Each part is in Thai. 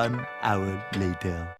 One hour later.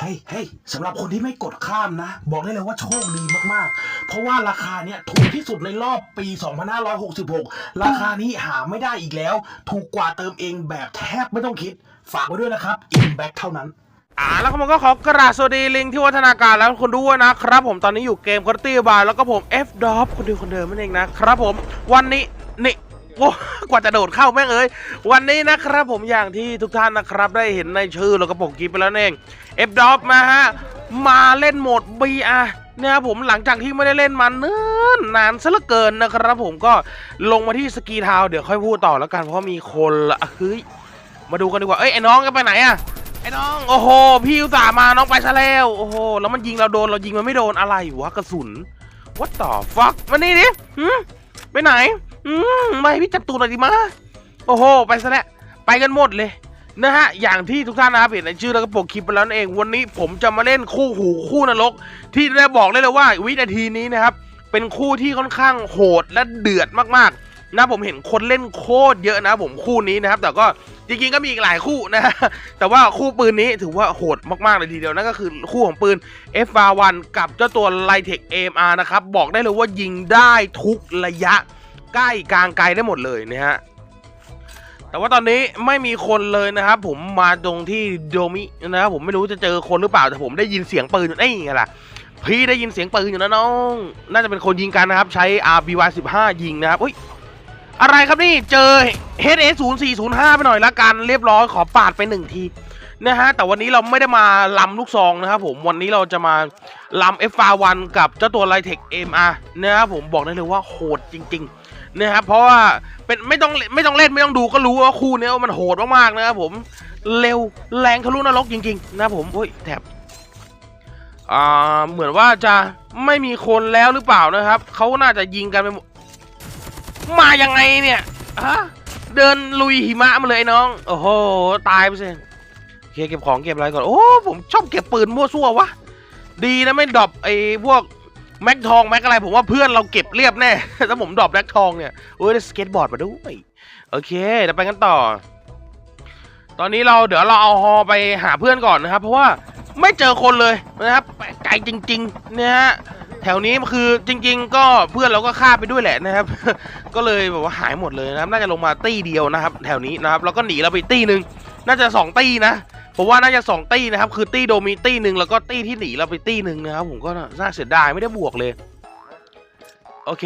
เฮ้ยเฮ้ยสำหรับคนที่ไม่กดข้ามนะ บอกได้เลยว่าโชคดีมากๆ เพราะว่าราคาเนี้ยถูกที่สุดในรอบปี 2566 ราคานี้หาไม่ได้อีกแล้ว ถูกกว่าเติมเองแบบแทบไม่ต้องคิด ฝากไว้ด้วยนะครับ InBack เท่านั้นอ่าแล้วผมก็ขอกราบสวัสดีลิงที่วัฒนาการแล้วคนดูด้วยนะครับ ผมตอนนี้อยู่เกมคอร์ตี้บาร์แล้วก็ผม F d o p คนเดียวคนเดิมนั่นเองนะครับผมวันนี้นี่ อ้กว่าจะโดดเข้าแม่งเอ้ย วันนี้นะครับผมอย่างที่ทุกท่านนะครับได้เห็นในชื่อแล้วก็ปกคลิปไปแล้วนั่นเอง F d o p มาฮะ มาเล่นโหมด BR นะครับผมหลังจากที่ไม่ได้เล่นมาเนิ่นนานซะเหลือเกินนะครับผมก็ลงมาที่สกีทาวเดี๋ยวค่อยพูดต่อแล้วกันเพราะมีคนละเฮ้ยมาดูกันดีกว่าเอ้ยไอ้น้องจะไปไหนอะไอ้น้องโอ้โหพี่อุตส่าห์มาน้องไปซะแล้วโอ้โหแล้วมันยิงเราโดนเรายิงมันไม่โดนอะไรวะกระสุน what the fuck มานี่ดิหืมไปไหน หืมไม่พี่จับตูดหน่อยดิมาโอ้โห ไปซะแล้วไปกันหมดเลยนะฮะ อย่างที่ทุกท่านนะครับเห็นในชื่อแล้วก็ปกคลิปไปแล้วนั่นเอง วันนี้ผมจะมาเล่นคู่หูคู่นรก ที่ได้บอกได้เลยว่าวินาทีนี้นะครับ เป็นคู่ที่ค่อนข้างโหดและเดือดมากๆ นะผมเห็นคนเล่นโคตรเยอะนะผมคู่นี้นะครับ แต่ก็จริงๆก็มีอีกหลายคู่นะแต่ว่าคู่ปืนนี้ถือว่าโหดมากๆเลยทีเดียวนั่นก็คือคู่ของปืน F1 กับเจ้าตัว l i t e c AMR นะครับบอกได้เลยว่ายิงได้ทุกระยะ ใกล้กลางไกลได้หมดเลยนะฮะแต่ว่าตอนนี้ไม่มีคนเลยนะครับ ผมมาตรงที่โดมินะครับผมไม่รู้จะเจอคนหรือเปล่าแต่ผมได้ยินเสียงปืนอยู่นี่ไงล่ะพี่ได้ยินเสียงปืนอยู่นะน้อง น่าจะเป็นคนยิงกันนะครับ ใช้ RBY 15 ยิงนะครับอุ้ยอะไรครับนี่เจอ HS 0 4 0 5 ไปหน่อยละกันเรียบร้อยขอปาดไปหนึ่งทีนะฮะแต่วันนี้เราไม่ได้มาลำลูกซองนะครับผมวันนี้เราจะมาลำ F1 กับเจ้าตัว l i t e c MR นะครับผมบอกได้เลยว่าโหดจริง ๆ นะครับเพราะว่าเป็นไม่ต้องไม่ต้องเล่นไม่ต้องดูก็รู้ว่าคู่นี้มันโหดมากๆนะครับผมเร็วแรงทะลุนรกจริงๆ นะผมโอ้ยแถบอ่าเหมือนว่าจะไม่มีคนแล้วหรือเปล่านะครับเขาน่าจะยิงกันไปมายังไงเนี่ยฮะเดินลุยหิมะมาเลยน้องโอ้โหตายไปสิโอเคเก็บของเก็บอะไรก่อนโอ้ผมชอบเก็บปืนมั่วซั่ววะดีนะไม่ดรอปไอ้พวก แม็กทองแม็กอะไรผมว่าเพื่อนเราเก็บเรียบแน่ ถ้าผมดรอปแม็กทองเนี่ยโอ้ยได้สเก็ตบอร์ดมาด้วยโอเคเดี๋ยวไปกันต่อ ตอนนี้เราเดี๋ยวเราเอาฮอไปหาเพื่อนก่อนนะครับ เพราะว่าไม่เจอคนเลยนะครับแปลจจริงๆนะฮะแถวนี้คือจริง ๆ ก็เพื่อนเราก็ฆ่าไปด้วยแหละนะครับ ก็เลยแบบว่าหายหมดเลยนะครับ น่าจะลงมาตี้เดียวนะครับ แถวนี้นะครับแล้วก็หนีเราไปตี้หนึ่งน่าจะสองตี้นะ ผมว่าน่าจะสองตี้นะครับ คือตี้โดมีตี้หนึ่งแล้วก็ตี้ที่หนีเราไปตี้หนึ่งนะครับ ผมก็น่าเสียดายไม่ได้บวกเลย โอเค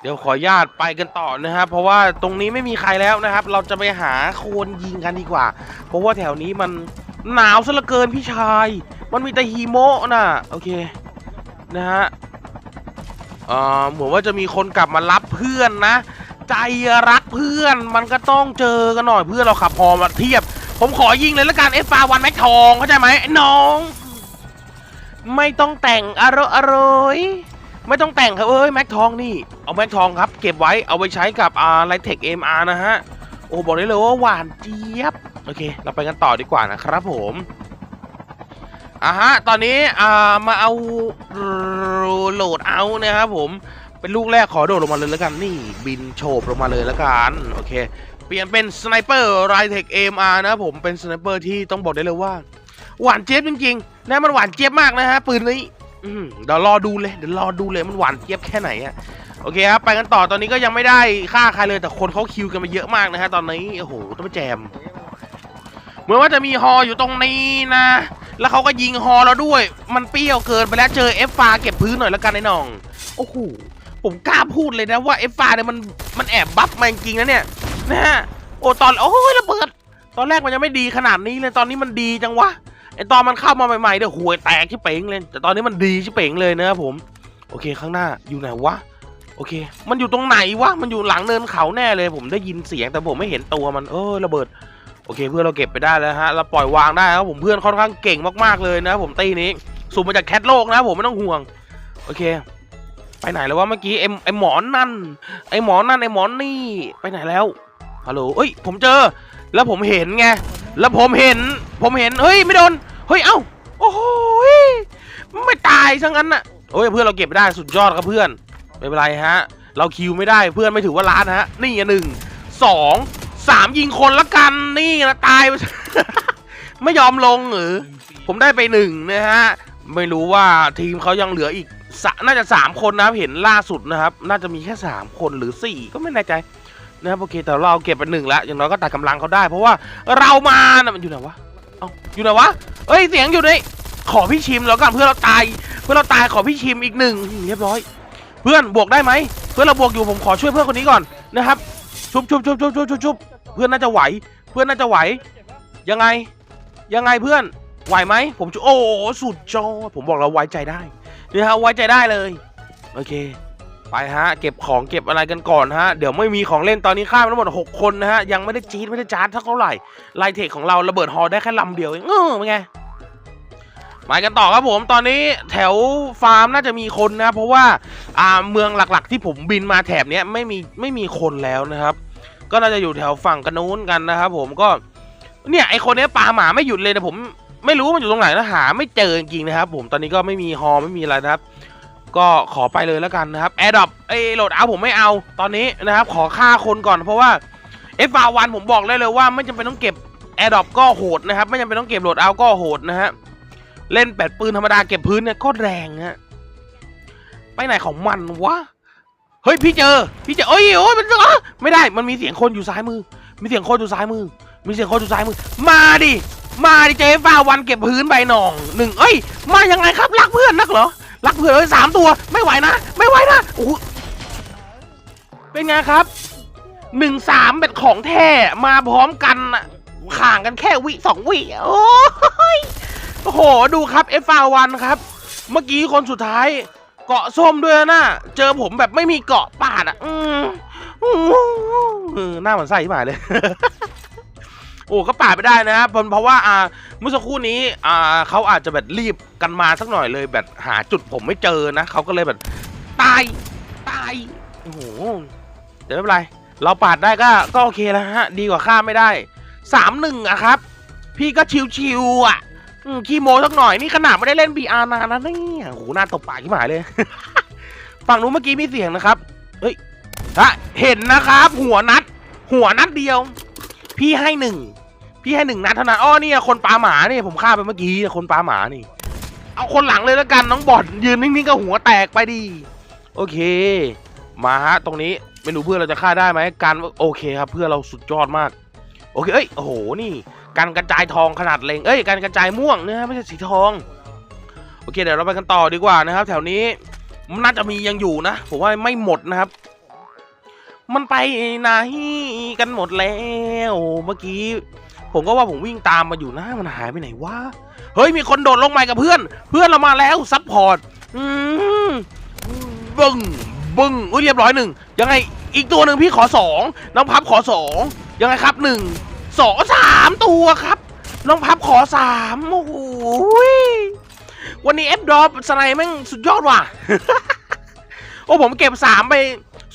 เดี๋ยวขอญาตไปกันต่อนะครับ เพราะว่าตรงนี้ไม่มีใครแล้วนะครับ เราจะไปหาโคนยิงกันดีกว่า เพราะว่าแถวนี้มันหนาวซะเหลือเกินพี่ชาย มันมีแต่หิมะน่ะโอเค นะฮะเอ่อเหมือนว่าจะมีคนกลับมารับเพื่อนนะ ใจรักเพื่อนมันก็ต้องเจอกันหน่อยเพื่อนเราขับพอมาเทียบ ผมขอยิงเลยละกันเอฟาวันแม็กทองเข้าใจไหมไอ้น้อง ไม่ต้องแต่งอร่อยอร่อยไม่ต้องแต่งครับเอ้ยแม็กทองนี่เอาแม็กทองครับ เก็บไว้เอาไปใช้กับอ่าไลเทคเอ็มอาร์นะฮะโอ้บอกได้เลยว่าหวานเจี๊ยบโอเค เราไปกันต่อดีกว่านะครับผมอะฮะตอนนี้อ่ามาเอาโหลดเอานะครับผม เป็นลูกแรกขอโดดลงมาเลยแล้วกันนี่บินโฉบลงมาเลยแล้วกันโอเค เปลี่ยนเป็นสไนเปอร์ไรเทคเอ็มอาร์นะผมเป็นสไนเปอร์ที่ต้องบอกได้เลยว่า หวานเจี๊ยบจริงๆนะมันหวานเจี๊ยบมากนะฮะปืนนี้เดี๋ยวรอดูเลยเดี๋ยวรอดูเลยมันหวานเจี๊ยบแค่ไหนอะโอเคครับไปกันต่อตอนนี้ก็ยังไม่ได้ฆ่าใครเลยแต่คนเขาคิวกันมาเยอะมากนะฮะตอนนี้โอ้โหต้องไปแจมเหมือนว่าจะมีฮออยู่ตรงนี้นะ แล้วเขาก็ยิงฮอเราด้วย มันเปรี้ยวเกินไปแล้วเจอเอฟฟาเก็บพื้นหน่อยแล้วกันไอ้น้อง โอ้โห ผมกล้าพูดเลยนะว่าเอฟฟาเนี่ยมันมันแอบบัฟมาจริงๆนะเนี่ยนะฮะโอ้ตอนโอ้ยระเบิด ตอนแรกมันยังไม่ดีขนาดนี้เลยตอนนี้มันดีจังวะไอตอนมันเข้ามาใหม่ๆเนี่ยห่วยแตกชิบเป๋งเลยแต่ตอนนี้มันดีชิบเป๋งเลยนะครับผม โอเคข้างหน้าอยู่ไหนวะโอเค มันอยู่ตรงไหนวะ มันอยู่หลังเนินเขาแน่เลย ผมได้ยินเสียงแต่ผมไม่เห็นตัวมัน เออระเบิด โอเค เพื่อนเราเก็บไปได้แล้วฮะ เราปล่อยวางได้ครับผมเพื่อนค่อนข้างเก่งมากๆเลยนะผมตีนี้ สูบมาจากแคทโลกนะผมไม่ต้องห่วง โอเค ไปไหนแล้ววะเมื่อกี้ไอไอหมอนนั่น ไอหมอนนั่นไอหมอนนี่ไปไหนแล้วฮัลโหลเอ้ยผมเจอ แล้วผมเห็นไงแล้วผมเห็น ผมเห็นเฮ้ยไม่โดนเฮ้ยเอ้าโอ้โหไม่ตายซะงั้นน่ะโอ้ยเพื่อนเราเก็บไปได้สุดยอดครับเพื่อนไม่เป็นไรฮะ เราคิวไม่ได้เพื่อนไม่ถือว่าล้านฮะ นี่อะหนึ่งสองสามยิงคนละกันนี่นะตายไม่ยอมลงหรือผมได้ไปหนึ่งนะฮะ ไม่รู้ว่าทีมเขายังเหลืออีก สน่าจะสามคนนะครับเห็นล่าสุดนะครับ น่าจะมีแค่สามคนหรือสี่ก็ไม่แน่ใจนะครับโอเคแต่เราเก็บไปหนึ่งแล้วอย่างน้อยก็ตัดกำลังเขาได้ เพราะว่าเรามานะมันอยู่ไหนวะเอาอยู่ไหนวะเอ้ยเสียงอยู่ในขอพี่ชิมแล้วกันเพื่อเราตาย เพื่อเราตายขอพี่ชิมอีกหนึ่งเรียบร้อย เพื่อนบวกได้ไหมเพื่อนเราบวกอยู่ผมขอช่วยเพื่อนคนนี้ก่อนนะครับ ชุบชุบชุบชุบชุบชุบชุบเพื่อนน่าจะไหว เพื่อนน่าจะไหว ยังไง ยังไงเพื่อนไหวไหมผมโอ้สุดยอดผมบอกเราไว้ใจได้ นะฮะไว้ใจได้เลย โอเค ไปฮะ เก็บของเก็บอะไรกันก่อนฮะ เดี๋ยวไม่มีของเล่นตอนนี้ข้ามทั้งหมด 6 คนนะฮะ ยังไม่ได้จี๊ดไม่ได้จาร์ดเท่าไหร่ไลเทคของเราระเบิดฮอได้แค่ลำเดียวเองเออเป็นไงมากันต่อครับผมตอนนี้แถวฟาร์มน่าจะมีคนนะ เพราะว่าอ่าเมืองหลักๆ ที่ผมบินมาแถบเนี้ยไม่มีไม่มีคนแล้วนะครับ ก็น่าจะอยู่แถวฝั่งกันนู้นกันนะครับผมก็เนี่ยไอคนนี้ยปาหมาไม่หยุดเลยนะผม ไม่รู้มันอยู่ตรงไหนนะหา ไม่เจอจริงๆนะครับ ผมตอนนี้ก็ไม่มีฮอไม่มีอะไรนะครับ ก็ขอไปเลยแล้วกันนะครับแอร์ดอปไอโหลดเอาผมไม่เอาตอนนี้นะครับ ขอฆ่าคนก่อนเพราะว่าเอฟาวันผมบอกเลยเลยว่าไม่จำเป็นต้องเก็บแอร์ดอปก็โหดนะครับ ไม่จำเป็นต้องเก็บโหลดเอาก็โหดนะฮะเล่นแปดปืนธรรมดาเก็บพื้นเนี่ยก็แรงฮะไปไหนของมันวะเฮ้ยพี่เจอ พี่เจอเอ้ยโอ้ยมันอะไม่ได้มันมีเสียงคนอยู่ซ้ายมือ มีเสียงคนอยู่ซ้ายมือ มีเสียงคนอยู่ซ้ายมือ มาดิ มาดิเจฟ้าวันเก็บพื้นใบหน่องหนึ่งเอ้ย มายังไงครับ รักเพื่อนนักเหรอ รักเพื่อนเอ้ยสามตัว ไม่ไหวนะ ไม่ไหวนะโอ้เป็นไงครับหนึ่งสามเป็นของแท้มาพร้อมกันอะข่างกันแค่วิสองวิโอ้ยโอ้โห ดูครับเอฟาวันครับ เมื่อกี้คนสุดท้ายเกาะส้มด้วยนะ เจอผมแบบไม่มีเกาะปาดอะ อืมอืมหน้าเหมือนไส้ที่หมายเลย โอ้ก็ปาดไปได้นะครับเพราะว่าอ่าเมื่อสักครู่นี้อ่าเขาอาจจะแบบรีบกันมาสักหน่อยเลยแบบหาจุดผมไม่เจอนะเขาก็เลยแบบตายตายโอ้โหแต่ไม่เป็นไร เราปาดได้ก็ก็โอเคแล้วฮะ ดีกว่าฆ่าไม่ได้สามหนึ่งอะครับ พี่ก็ชิวๆอะขี้โมสักหน่อยนี่ขนาดไม่ได้เล่น BR นานนะเนี่ยโอ้โหหน้าตบปากที่หมายเลย ฝั่งนู้นเมื่อกี้มีเสียงนะครับ เฮ้ยฮะเห็นนะครับ หัวนัด หัวนัดเดียว พี่ให้หนึ่งพี่ให้หนึ่งนัดเท่านั้นอ้อนี่คนปลาหมาเนี่ยผมฆ่าไปเมื่อกี้นะคนปลาหมานี่ เอาคนหลังเลยแล้วกันน้องบอดยืนนิ่งๆก็หัวแตกไปดี โอเค มาฮะตรงนี้ไม่รู้เพื่อนเราจะฆ่าได้ไหมการโอเคครับ เพื่อนเราสุดยอดมาก โอเคเอ้ยโอ้โหนี่ การกระจายทองขนาดเล็งเอ้ยการกระจายม่วงนะฮะไม่ใช่สีทองโอเคเดี๋ยวเราไปกันต่อดีกว่านะครับ แถวนี้มันน่าจะมียังอยู่นะผมว่าไม่หมดนะครับ มันไปไหนกันหมดแล้ว เมื่อกี้ ผมก็ว่าผมวิ่งตามมาอยู่นะมันหายไปไหนวะเฮ้ยมีคนโดดลงใหม่กับเพื่อน เพื่อนเรามาแล้วซัพพอร์ตบึ้งบึ้งอุ้ยเรียบร้อยหนึ่งยังไงอีกตัวหนึ่งพี่ขอสองน้องพับขอสองยังไงครับหนึ่งสองสามตัวครับ น้องพับขอสามโอ้โหวันนี้เอฟดรอปสไนแม่งสุดยอดว่ะ โอ้ผมเก็บสามไป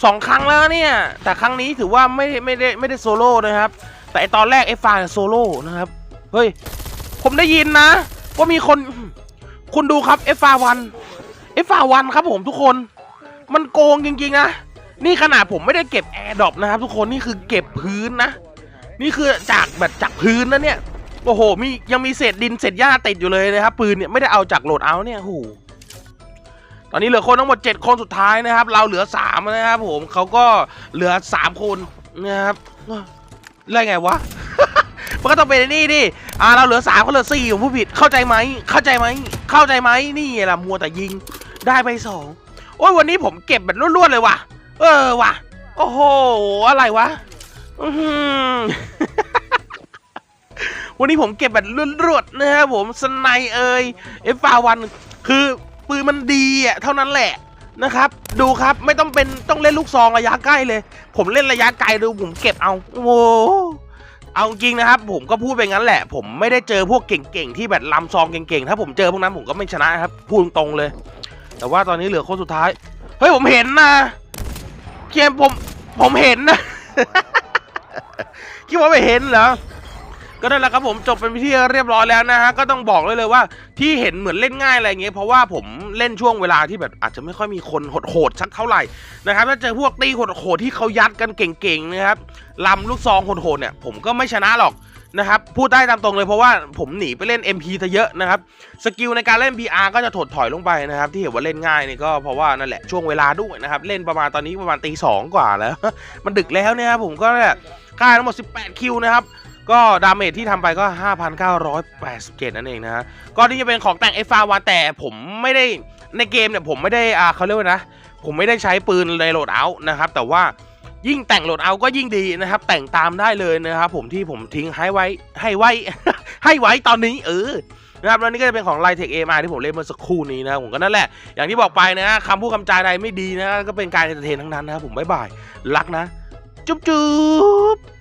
สองครั้งแล้วเนี่ย แต่ครั้งนี้ถือว่าไม่ไม่ได้ไม่ได้โซโล่นะครับ แต่ตอนแรกเอฟฟาโซโล่นะครับ เฮ้ย ผมได้ยินนะ ว่ามีคน คุณดูครับเอฟฟาวันเอฟฟาวันครับผมทุกคน มันโกงจริงๆนะ นี่ขนาดผมไม่ได้เก็บแอร์ดรอปนะครับทุกคน นี่คือเก็บพื้นนะ นี่คือจากแบบจากพื้นนะเนี่ย โอ้โห มียังมีเศษดินเศษหญ้าติดอยู่เลยนะครับ ปืนเนี่ยไม่ได้เอาจากโหลดเอาเนี่ยโอ้ ตอนนี้เหลือคนทั้งหมด 7 คนสุดท้ายนะครับ เราเหลือ 3 นะครับผมเขาก็เหลือ 3 คนนะครับแล้ไงวะ มันก็ต้องเป็นนี่ดิอ่าเราเหลือ3เขาเหลือ4ผมผู้ผิด เข้าใจไหม เข้าใจไหม เข้าใจไหมนี่แหละมัวแต่ยิง ได้ไปสองโอ้ยวันนี้ผมเก็บแบบรวดๆเลยว่ะ เออว่ะ โอ้โห อะไรวะ อืวันนี้ผมเก็บแบบรวดๆนะครับผม สไนเอยเอฟาวัน คือ ปืนมันดีอะเท่านั้นแหละนะครับ ดูครับไม่ต้องเป็นต้องเล่นลูกซองระยะใกล้เลย ผมเล่นระยะไกลดูผมเก็บเอาโอ้โหเอาจริงนะครับ ผมก็พูดไปงั้นแหละ ผมไม่ได้เจอพวกเก่งๆที่แบบลำซองเก่งๆถ้าผมเจอพวกนั้นผมก็ไม่ชนะครับพูดตรงเลย แต่ว่าตอนนี้เหลือคนสุดท้ายเฮ้ยผมเห็นนะเกมผมผมเห็นนะคิดว่าไม่เห็นเหรอ ก็นั่นแหละครับผมจบเป็นพิธีเรียบร้อยแล้วนะฮะก็ต้องบอกเลยเลยว่าที่เห็นเหมือนเล่นง่ายอะไรเงี้ยเพราะว่าผมเล่นช่วงเวลาที่แบบอาจจะไม่ค่อยมีคนโหดๆสักเท่าไหร่นะครับถ้าเจอพวกตีโหดๆที่เขายัดกันเก่งๆนะครับลำลูกซองโหดๆเนี่ยผมก็ไม่ชนะหรอกนะครับพูดได้ตามตรงเลยเพราะว่าผมหนีไปเล่น MP ซะเยอะนะครับสกิลในการเล่น BR ก็จะถดถอยลงไปนะครับที่เห็นว่าเล่นง่ายนี่ก็เพราะว่านั่นแหละช่วงเวลาด้วยนะครับเล่นประมาณตอนนี้ประมาณตีสองกว่าแล้ว มันดึกแล้วเนี่ยครับผมก็เนี่ยค่าทั้งหมด 18 คิวนะครับ ก็ดาเมจที่ทำไปก็ 5,987 นั่นเองนะฮะก็นี่จะเป็นของแต่ง f อ1แต่ผมไม่ได้ในเกมเนี่ยผมไม่ได้อ่าเขาเรียกว่านะ ผมไม่ได้ใช้ปืนในโหลดเอาท์นะครับ แต่ว่ายิ่งแต่งโหลดเอาก็ยิ่งดีนะครับ แต่งตามได้เลยนะครับผมที่ผมทิ้งให้ไว้ให้ไว้ ให้ไว้ตอนนี้เออนะครับแล้วนี่ก็จะเป็นของ l i t e c h AMR ที่ผมเล่นเมื่อสักครู่นี้นะผมก็นั่นแหละ อย่างที่บอกไปนะฮะคำพูดคำจาใดไม่ดีนะ ก็เป็นการเอนเตอร์เทนทั้งนั้นนะครับผมบ๊ายบายรักนะ จุ๊บจุ๊บ